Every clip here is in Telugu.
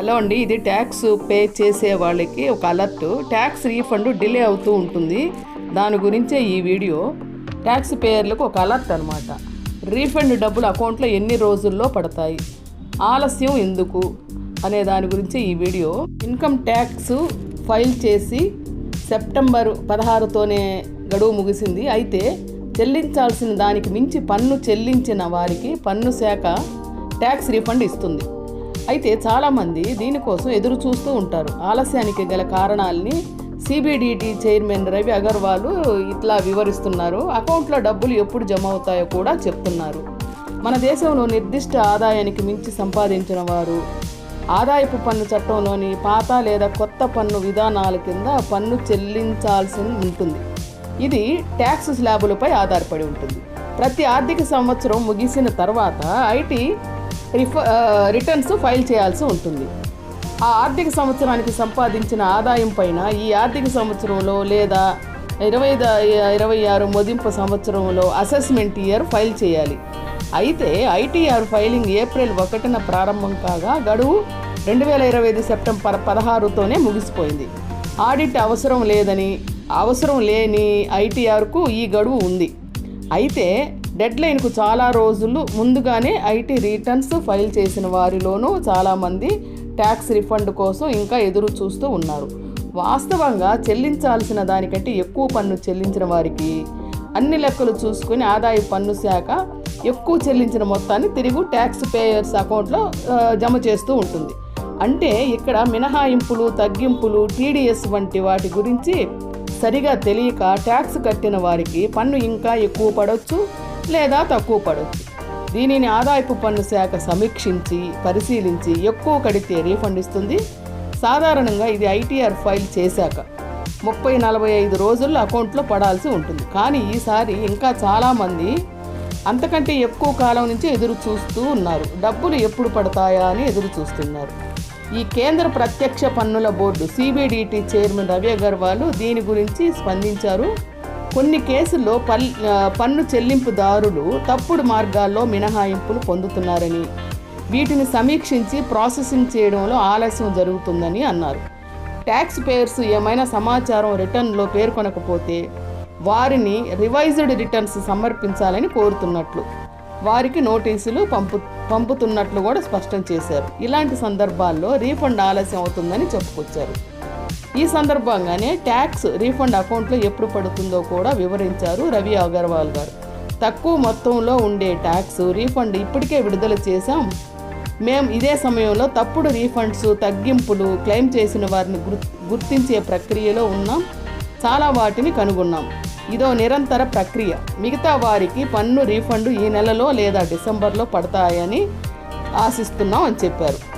హలో అండి ఇది ట్యాక్స్ పే చేసే వాళ్ళకి ఒక అలర్ట్. ట్యాక్స్ రీఫండ్ డిలే అవుతూ ఉంటుంది. దాని గురించే ఈ వీడియో. ట్యాక్స్ పేయర్లకు ఒక అలర్ట్ అనమాట రీఫండ్ డబ్బులు అకౌంట్లో ఎన్ని రోజుల్లో పడతాయి? ఆలస్యం ఎందుకు? అనే దాని గురించి ఈ వీడియో. ఇన్కమ్ ట్యాక్స్ ఫైల్ చేసి సెప్టెంబర్ పదహారుతోనే గడువు ముగిసింది. అయితే చెల్లించాల్సిన దానికి మించి పన్ను చెల్లించిన వారికి పన్ను శాఖ ట్యాక్స్ రీఫండ్ ఇస్తుంది. అయితే చాలామంది దీనికోసం ఎదురు చూస్తూ ఉంటారు. ఆలస్యానికి గల కారణాలని సిబిడిటి చైర్మన్ రవి అగర్వాల్ ఇట్లా వివరిస్తున్నారు. అకౌంట్లో డబ్బులు ఎప్పుడు జమ అవుతాయో కూడా చెప్తున్నారు. మన దేశంలో నిర్దిష్ట ఆదాయానికి మించి సంపాదించిన వారు ఆదాయపు పన్ను చట్టంలోని పాత లేదా కొత్త పన్ను విధానాల కింద పన్ను చెల్లించాల్సి ఉంటుంది. ఇది ట్యాక్స్ స్లాబులపై ఆధారపడి ఉంటుంది. ప్రతి ఆర్థిక సంవత్సరం ముగిసిన తర్వాత ఐటీ రిఫ రిటర్న్స్ ఫైల్ చేయాల్సి ఉంటుంది. ఆ ఆర్థిక సంవత్సరానికి సంపాదించిన ఆదాయం పైన ఈ ఆర్థిక సంవత్సరంలో లేదా ఇరవై ఇరవై ఆరు మదింపు సంవత్సరంలో అసెస్మెంట్ ఇయర్ ఫైల్ చేయాలి. అయితే ఐటీఆర్ ఫైలింగ్ ఏప్రిల్ ఒకటిన ప్రారంభం కాగా గడువు రెండు వేల ఇరవై ఐదు సెప్టెంబర్ పదహారుతోనే ముగిసిపోయింది. ఆడిట్ అవసరం లేదని అవసరం లేని ఐటీఆర్కు ఈ గడువు ఉంది. అయితే డెడ్లైన్కు చాలా రోజులు ముందుగానే ఐటీ రిటర్న్స్ ఫైల్ చేసిన వారిలోనూ చాలామంది ట్యాక్స్ రిఫండ్ కోసం ఇంకా ఎదురు చూస్తూ ఉన్నారు. వాస్తవంగా చెల్లించాల్సిన దానికంటే ఎక్కువ పన్ను చెల్లించిన వారికి అన్ని లెక్కలు చూసుకుని ఆదాయ పన్ను శాఖ ఎక్కువ చెల్లించిన మొత్తాన్ని తిరిగి ట్యాక్స్ పేయర్స్ అకౌంట్లో జమ చేస్తూ ఉంటుంది. అంటే ఇక్కడ మినహాయింపులు తగ్గింపులు టీడీఎస్ వంటి వాటి గురించి సరిగా తెలియక ట్యాక్స్ కట్టిన వారికి పన్ను ఇంకా ఎక్కువ పడవచ్చు లేదా తక్కువ పడవచ్చు దీనిని ఆదాయపు పన్ను శాఖ సమీక్షించి పరిశీలించి ఎక్కువ కడితే రీఫండ్ ఇస్తుంది. సాధారణంగా ఇది ఐటీఆర్ ఫైల్ చేశాక ముప్పై నలభై ఐదు రోజుల్లో అకౌంట్లో పడాల్సి ఉంటుంది. కానీ ఈసారి ఇంకా చాలామంది అంతకంటే ఎక్కువ కాలం నుంచి ఎదురు చూస్తూ ఉన్నారు. డబ్బులు ఎప్పుడు పడతాయా అని ఎదురు చూస్తున్నారు. ఈ కేంద్ర ప్రత్యక్ష పన్నుల board CBDT chairman Ravi Agarwal దీని గురించి స్పందించారు. కొన్ని కేసుల్లో పల్ పన్ను చెల్లింపుదారులు తప్పుడు మార్గాల్లో మినహాయింపులు పొందుతున్నారని. వీటిని సమీక్షించి ప్రాసెసింగ్ చేయడంలో ఆలస్యం జరుగుతుందని అన్నారు. ట్యాక్స్ పేయర్స్ ఏమైనా సమాచారం రిటర్న్లో పేర్కొనకపోతే వారిని రివైజ్డ్ రిటర్న్స్ సమర్పించాలని కోరుతున్నట్లు వారికి నోటీసులు పంపు పంపుతున్నట్లు కూడా స్పష్టం చేశారు. ఇలాంటి సందర్భాల్లో రీఫండ్ ఆలస్యం అవుతుందని చెప్పుకొచ్చారు. ఈ సందర్భంగానే ట్యాక్స్ రీఫండ్ అకౌంట్లో ఎప్పుడు పడుతుందో కూడా వివరించారు రవి అగర్వాల్ గారు. తక్కువ మొత్తంలో ఉండే ట్యాక్స్ రీఫండ్ ఇప్పటికే విడుదల చేశాం. మేము ఇదే సమయంలో తప్పుడు రీఫండ్స్ తగ్గింపులు క్లెయిమ్ చేసిన వారిని గుర్ గుర్తించే ప్రక్రియలో ఉన్నాం. చాలా వాటిని కనుగొన్నాం. ఇదో నిరంతర ప్రక్రియ. మిగతా వారికి పన్ను రీఫండ్ ఈ నెలలో లేదా డిసెంబర్లో పడతాయని ఆశిస్తున్నాం అని చెప్పారు.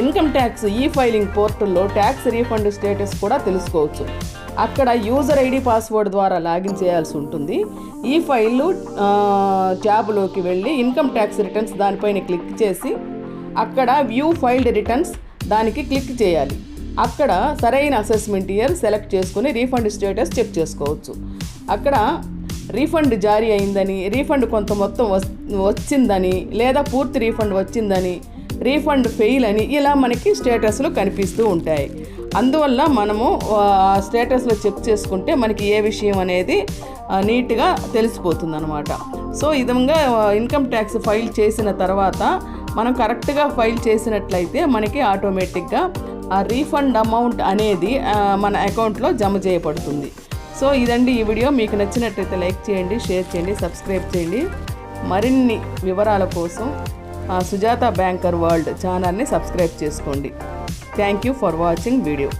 ఇన్కమ్ ట్యాక్స్ ఈ ఫైలింగ్ పోర్టల్లో ట్యాక్స్ రీఫండ్ స్టేటస్ కూడా తెలుసుకోవచ్చు. అక్కడ యూజర్ ఐడి పాస్వర్డ్ ద్వారా లాగిన్ చేయాల్సి ఉంటుంది. ఈ ఫైల్ ట్యాబ్లోకి వెళ్ళి ఇన్కమ్ ట్యాక్స్ రిటర్న్స్ దానిపైన క్లిక్ చేసి అక్కడ వ్యూ ఫైల్డ్ రిటర్న్స్ దానికి క్లిక్ చేయాలి. అక్కడ సరైన అసెస్మెంట్ ఇయర్ సెలెక్ట్ చేసుకుని రీఫండ్ స్టేటస్ చెక్ చేసుకోవచ్చు. అక్కడ రీఫండ్ జారీ అయిందని రీఫండ్ కొంత మొత్తం వచ్చిందని లేదా పూర్తి రీఫండ్ వచ్చిందని రీఫండ్ ఫెయిల్ అని ఇలా మనకి స్టేటస్లు కనిపిస్తూ ఉంటాయి. అందువల్ల మనము ఆ స్టేటస్లో చెక్ చేసుకుంటే మనకి ఏ విషయం అనేది నీట్గా తెలిసిపోతుంది అనమాట సో ఈ విధంగా ఇన్కమ్ ట్యాక్స్ ఫైల్ చేసిన తర్వాత మనం కరెక్ట్గా ఫైల్ చేసినట్లయితే మనకి ఆటోమేటిక్గా ఆ రీఫండ్ అమౌంట్ అనేది మన అకౌంట్లో జమ చేయబడుతుంది. సో ఇదండి ఈ వీడియో. మీకు నచ్చినట్లయితే లైక్ చేయండి షేర్ చేయండి సబ్స్క్రైబ్ చేయండి. మరిన్ని వివరాల కోసం సుజాత బ్యాంకర్ వరల్డ్ ఛానల్ని సబ్స్క్రైబ్ చేసుకోండి. Thank you for watching video